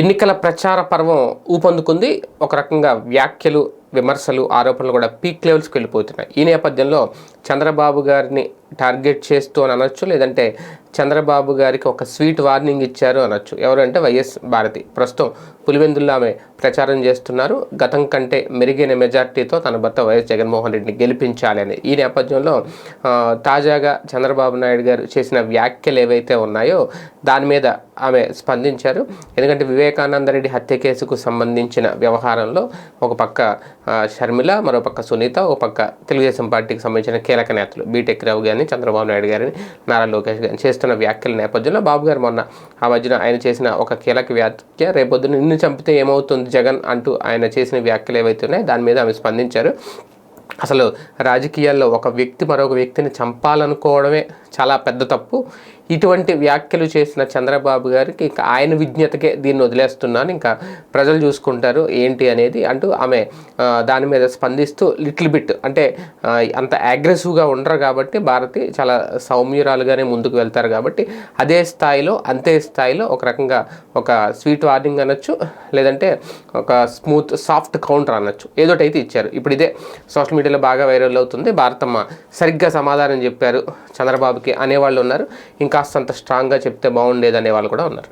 ఎన్నికల ప్రచార పర్వం ఊపందుకుంది. ఒక రకంగా వ్యాఖ్యలు విమర్శలు ఆరోపణలు కూడా పీక్ లెవెల్స్కి వెళ్ళిపోతున్నాయి. ఈ నేపథ్యంలో చంద్రబాబు గారిని టార్గెట్ చేస్తూ అని అనొచ్చు లేదంటే చంద్రబాబు గారికి ఒక స్వీట్ వార్నింగ్ ఇచ్చారు అనొచ్చు. ఎవరంటే వైఎస్ భారతి. ప్రస్తుతం పులివెందుల్లో ఆమె ప్రచారం చేస్తున్నారు. గతం కంటే మెరుగైన మెజార్టీతో తన భర్త వైఎస్ జగన్మోహన్ రెడ్డిని గెలిపించాలి అని. ఈ నేపథ్యంలో తాజాగా చంద్రబాబు నాయుడు గారు చేసిన వ్యాఖ్యలు ఏవైతే ఉన్నాయో దాని మీద ఆమె స్పందించారు. ఎందుకంటే వివేకానంద రెడ్డి హత్య కేసుకు సంబంధించిన వ్యవహారంలో ఒక పక్క షర్మిల మరో పక్క సునీత ఒక పక్క తెలుగుదేశం పార్టీకి సంబంధించిన కీలక నేతలు బీటెక్ రావు గారిని చంద్రబాబు నాయుడు గారిని నారా లోకేష్ గారిని చేస్తున్న వ్యాఖ్యల నేపథ్యంలో బాబు గారు మొన్న ఆ మధ్యన ఆయన చేసిన ఒక కీలక వ్యాఖ్య రేపొద్దున నిన్ను చంపితే ఏమవుతుంది జగన్ అంటూ ఆయన చేసిన వ్యాఖ్యలు ఏవైతే ఉన్నాయో దాని మీద ఆమె స్పందించారు. అసలు రాజకీయాల్లో ఒక వ్యక్తి మరొక వ్యక్తిని చంపాలనుకోవడమే చాలా పెద్ద తప్పు. ఇటువంటి వ్యాఖ్యలు చేసిన చంద్రబాబు గారికి ఇంకా ఆయన విజ్ఞతకే దీన్ని వదిలేస్తున్నాను. ఇంకా ప్రజలు చూసుకుంటారు ఏంటి అనేది అంటూ ఆమె దాని మీద స్పందిస్తూ లిటిల్ బిట్ అంటే అంత అగ్రెసివ్గా ఉండరు కాబట్టి భారతి చాలా సౌమ్యురాలుగానే ముందుకు వెళ్తారు కాబట్టి అదే స్థాయిలో అంతే స్థాయిలో ఒక రకంగా ఒక స్వీట్ వార్నింగ్ అనొచ్చు లేదంటే ఒక స్మూత్ సాఫ్ట్ కౌంటర్ అనొచ్చు. ఏదోటైతే ఇచ్చారు. ఇప్పుడు ఇదే సోషల్ మీడియాలో బాగా వైరల్ అవుతుంది. భారతమ్మ సరిగ్గా సమాధానం చెప్పారు చంద్రబాబు ఓకే అనేవాళ్ళు ఉన్నారు. ఇంకాస్తంత స్ట్రాంగ్గా చెప్తే బాగుండేది అనేవాళ్ళు కూడా ఉన్నారు.